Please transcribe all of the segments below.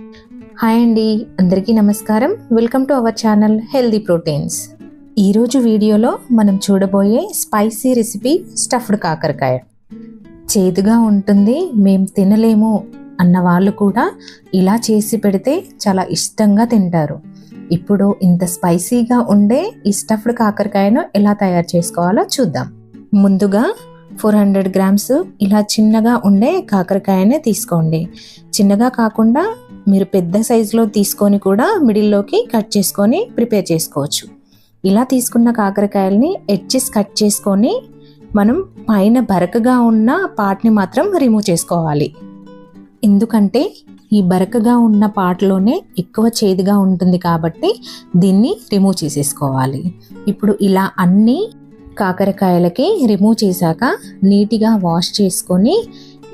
Hi అండి అందరికీ నమస్కారం. Welcome to our channel healthy proteins ఈరోజు వీడియోలో మనం చూడబోయే స్పైసీ రెసిపీ స్టఫ్డ్ కాకరకాయ. చేదుగా ఉంటుంది మేము తినలేము అన్న వాళ్ళు కూడా ఇలా చేసి పెడితే చాలా ఇష్టంగా తింటారు. ఇప్పుడు ఇంత స్పైసీగా ఉండే ఈ స్టఫ్డ్ కాకరకాయను ఎలా తయారు చేసుకోవాలో చూద్దాం. ముందుగా ఫోర్ హండ్రెడ్ గ్రామ్స్ ఇలా చిన్నగా ఉండే కాకరకాయనే తీసుకోండి. చిన్నగా కాకుండా మీరు పెద్ద సైజులో తీసుకొని కూడా మిడిల్లోకి కట్ చేసుకొని ప్రిపేర్ చేసుకోవచ్చు. ఇలా తీసుకున్న కాకరకాయల్ని ఎడ్జెస్ కట్ చేసుకొని మనం పైన బరకగా ఉన్న పార్ట్ని మాత్రం రిమూవ్ చేసుకోవాలి. ఎందుకంటే ఈ బరకగా ఉన్న పార్ట్లోనే ఎక్కువ చేదుగా ఉంటుంది కాబట్టి దీన్ని రిమూవ్ చేసేసుకోవాలి. ఇప్పుడు ఇలా అన్ని కాకరకాయలకి రిమూవ్ చేశాక నీట్గా వాష్ చేసుకొని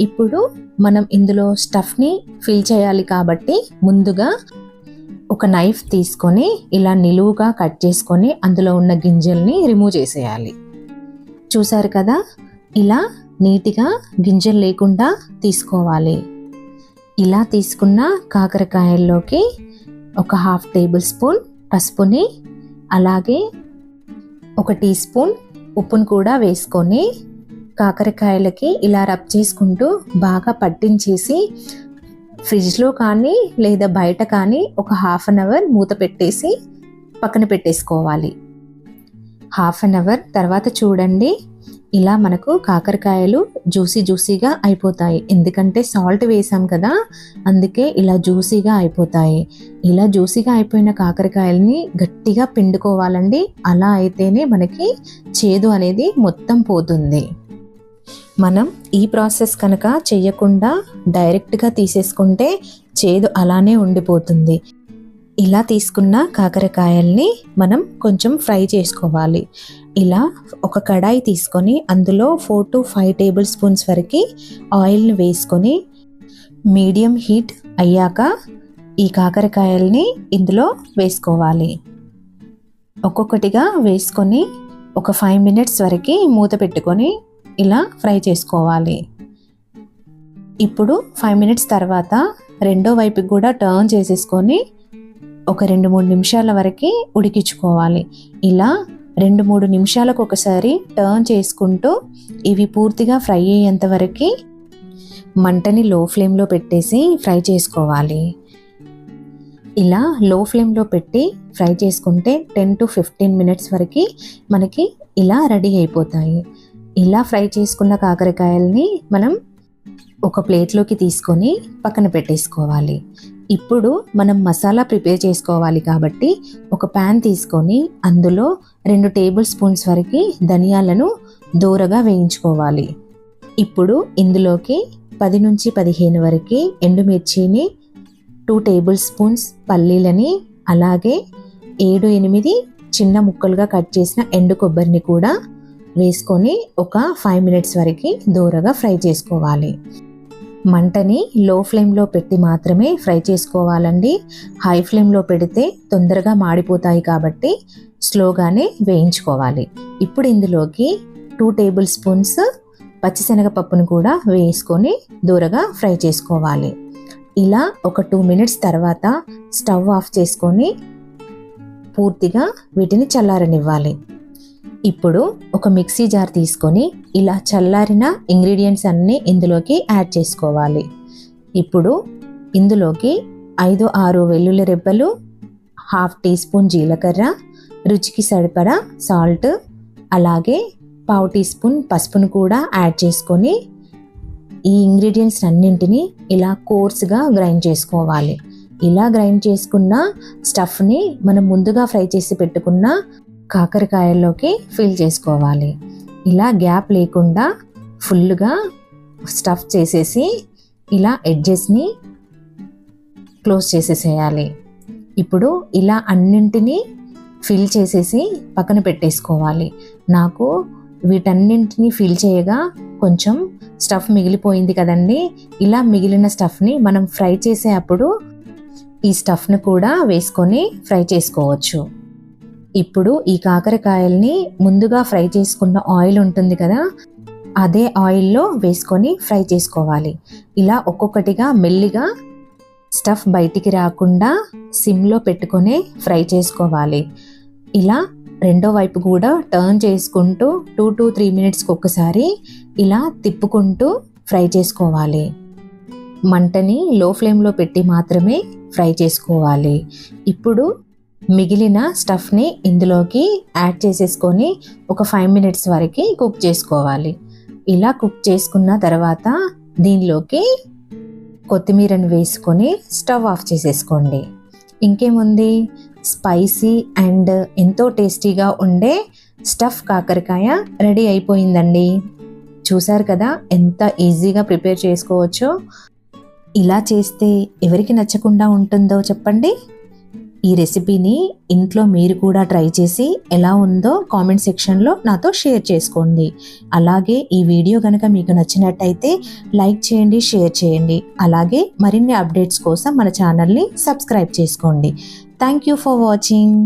ఇప్పుడు మనం ఇందులో స్టఫ్ని ఫిల్ చేయాలి కాబట్టి ముందుగా ఒక నైఫ్ తీసుకొని ఇలా నిలువుగా కట్ చేసుకొని అందులో ఉన్న గింజల్ని రిమూవ్ చేసేయాలి. చూసారు కదా? ఇలా నీట్గా గింజలు లేకుండా తీసుకోవాలి. ఇలా తీసుకున్న కాకరకాయల్లోకి ఒక హాఫ్ టేబుల్ స్పూన్ పసుపుని అలాగే ఒక టీ స్పూన్ ఉప్పును కూడా వేసుకొని కాకరకాయలకి ఇలా రబ్ చేసుకుంటూ బాగా పట్టించేసి ఫ్రిడ్జ్లో కానీ లేదా బయట కానీ ఒక హాఫ్ అన్ అవర్ మూత పెట్టేసి పక్కన పెట్టేసుకోవాలి. హాఫ్ అన్ అవర్ తర్వాత చూడండి ఇలా మనకు కాకరకాయలు జ్యూసీ జ్యూసీగా అయిపోతాయి. ఎందుకంటే సాల్ట్ వేసాం కదా అందుకే ఇలా జ్యూసీగా అయిపోతాయి. ఇలా జ్యూసీగా అయిపోయిన కాకరకాయలని గట్టిగా పిండుకోవాలండి. అలా అయితేనే మనకి చేదు అనేది మొత్తం పోతుంది. మనం ఈ ప్రాసెస్ కనుక చేయకుండా డైరెక్ట్గా తీసేసుకుంటే చేదు అలానే ఉండిపోతుంది. ఇలా తీసుకున్న కాకరకాయల్ని మనం కొంచెం ఫ్రై చేసుకోవాలి. ఇలా ఒక కడాయి తీసుకొని అందులో four to five tablespoons వరకు ఆయిల్ని వేసుకొని మీడియం హీట్ అయ్యాక ఈ కాకరకాయల్ని ఇందులో వేసుకోవాలి. ఒక్కొక్కటిగా వేసుకొని ఒక ఫైవ్ మినిట్స్ వరకు మూత పెట్టుకొని ఇలా ఫ్రై చేసుకోవాలి. ఇప్పుడు ఫైవ్ మినిట్స్ తర్వాత రెండో వైపుకి కూడా టర్న్ చేసేసుకొని ఒక రెండు మూడు నిమిషాల వరకు ఉడికించుకోవాలి. ఇలా రెండు మూడు నిమిషాలకు ఒకసారి టర్న్ చేసుకుంటూ ఇవి పూర్తిగా ఫ్రై అయ్యేంత వరకు మంటని లో ఫ్లేమ్లో పెట్టేసి ఫ్రై చేసుకోవాలి. ఇలా లో ఫ్లేమ్లో పెట్టి ఫ్రై చేసుకుంటే టెన్ టు ఫిఫ్టీన్ మినిట్స్ వరకు మనకి ఇలా రెడీ అయిపోతాయి. ఇలా ఫ్రై చేసుకున్న కాకరకాయల్ని మనం ఒక ప్లేట్లోకి తీసుకొని పక్కన పెట్టేసుకోవాలి. ఇప్పుడు మనం మసాలా ప్రిపేర్ చేసుకోవాలి కాబట్టి ఒక ప్యాన్ తీసుకొని అందులో రెండు టేబుల్ స్పూన్స్ వరకు ధనియాలను దూరగా వేయించుకోవాలి. ఇప్పుడు ఇందులోకి పది నుంచి పదిహేను వరకు ఎండుమిర్చిని టూ టేబుల్ స్పూన్స్ పల్లీలని అలాగే ఏడు ఎనిమిది చిన్న ముక్కలుగా కట్ చేసిన ఎండు కొబ్బరిని కూడా వేసుకొని ఒక ఫైవ్ మినిట్స్ వరకు దూరగా ఫ్రై చేసుకోవాలి. మంటని లో ఫ్లేమ్లో పెట్టి మాత్రమే ఫ్రై చేసుకోవాలండి. హై ఫ్లేమ్లో పెడితే తొందరగా మాడిపోతాయి కాబట్టి స్లోగానే వేయించుకోవాలి. ఇప్పుడు ఇందులోకి టూ టేబుల్ స్పూన్స్ పచ్చిశనగపప్పును కూడా వేసుకొని దూరగా ఫ్రై చేసుకోవాలి. ఇలా ఒక టూ మినిట్స్ తర్వాత స్టవ్ ఆఫ్ చేసుకొని పూర్తిగా వీటిని చల్లారనివ్వాలి. ఇప్పుడు ఒక మిక్సీ జార్ తీసుకొని ఇలా చల్లారిన ఇంగ్రీడియంట్స్ అన్నీ ఇందులోకి యాడ్ చేసుకోవాలి. ఇప్పుడు ఇందులోకి ఐదు ఆరు వెల్లుల్లి రెబ్బలు హాఫ్ టీ స్పూన్ జీలకర్ర రుచికి సరిపడా సాల్ట్ అలాగే పావు టీ స్పూన్ పసుపును కూడా యాడ్ చేసుకొని ఈ ఇంగ్రీడియంట్స్ అన్నింటినీ ఇలా కోర్స్గా గ్రైండ్ చేసుకోవాలి. ఇలా గ్రైండ్ చేసుకున్న స్టఫ్ని మనం ముందుగా ఫ్రై చేసి పెట్టుకున్న కాకరకాయల్లోకి ఫిల్ చేసుకోవాలి. ఇలా గ్యాప్ లేకుండా ఫుల్గా స్టఫ్ చేసేసి ఇలా ఎడ్జెస్ని క్లోజ్ చేసేసేయాలి. ఇప్పుడు ఇలా అన్నింటినీ ఫిల్ చేసేసి పక్కన పెట్టేసుకోవాలి. నాకు వీటన్నింటినీ ఫిల్ చేయగా కొంచెం స్టఫ్ మిగిలిపోయింది కదండి. ఇలా మిగిలిన స్టఫ్ని మనం ఫ్రై చేసే అప్పుడు ఈ స్టఫ్ను కూడా వేసుకొని ఫ్రై చేసుకోవచ్చు. ఇప్పుడు ఈ కాకరకాయల్ని ముందుగా ఫ్రై చేసుకున్న ఆయిల్ ఉంటుంది కదా అదే ఆయిల్లో వేసుకొని ఫ్రై చేసుకోవాలి. ఇలా ఒక్కొక్కటిగా మెల్లిగా స్టఫ్ బయటికి రాకుండా సిమ్లో పెట్టుకొని ఫ్రై చేసుకోవాలి. ఇలా రెండో వైపు కూడా టర్న్ చేసుకుంటూ టూ టు త్రీ మినిట్స్కి ఒకసారి ఇలా తిప్పుకుంటూ ఫ్రై చేసుకోవాలి. మంటని లో ఫ్లేమ్లో పెట్టి మాత్రమే ఫ్రై చేసుకోవాలి. ఇప్పుడు మిగిలిన స్టఫ్ని ఇందులోకి యాడ్ చేసేసుకొని ఒక ఫైవ్ మినిట్స్ వరకు కుక్ చేసుకోవాలి. ఇలా కుక్ చేసుకున్న తర్వాత దీనిలోకి కొత్తిమీరను వేసుకొని స్టవ్ ఆఫ్ చేసేసుకోండి. ఇంకేముంది? స్పైసీ అండ్ ఎంతో టేస్టీగా ఉండే స్టఫ్ కాకరకాయ రెడీ అయిపోయిందండి. చూసారు కదా ఎంత ఈజీగా ప్రిపేర్ చేసుకోవచ్చో. ఇలా చేస్తే ఎవరికి నచ్చకుండా ఉంటుందో చెప్పండి. ఈ రెసిపీని ఇంట్లో మీరు కూడా ట్రై చేసి ఎలా ఉందో కామెంట్ సెక్షన్లో నాతో షేర్ చేసుకోండి. అలాగే ఈ వీడియో కనుక మీకు నచ్చినట్టయితే లైక్ చేయండి షేర్ చేయండి. అలాగే మరిన్ని అప్డేట్స్ కోసం మన ఛానల్ని సబ్స్క్రైబ్ చేసుకోండి. Thank you for watching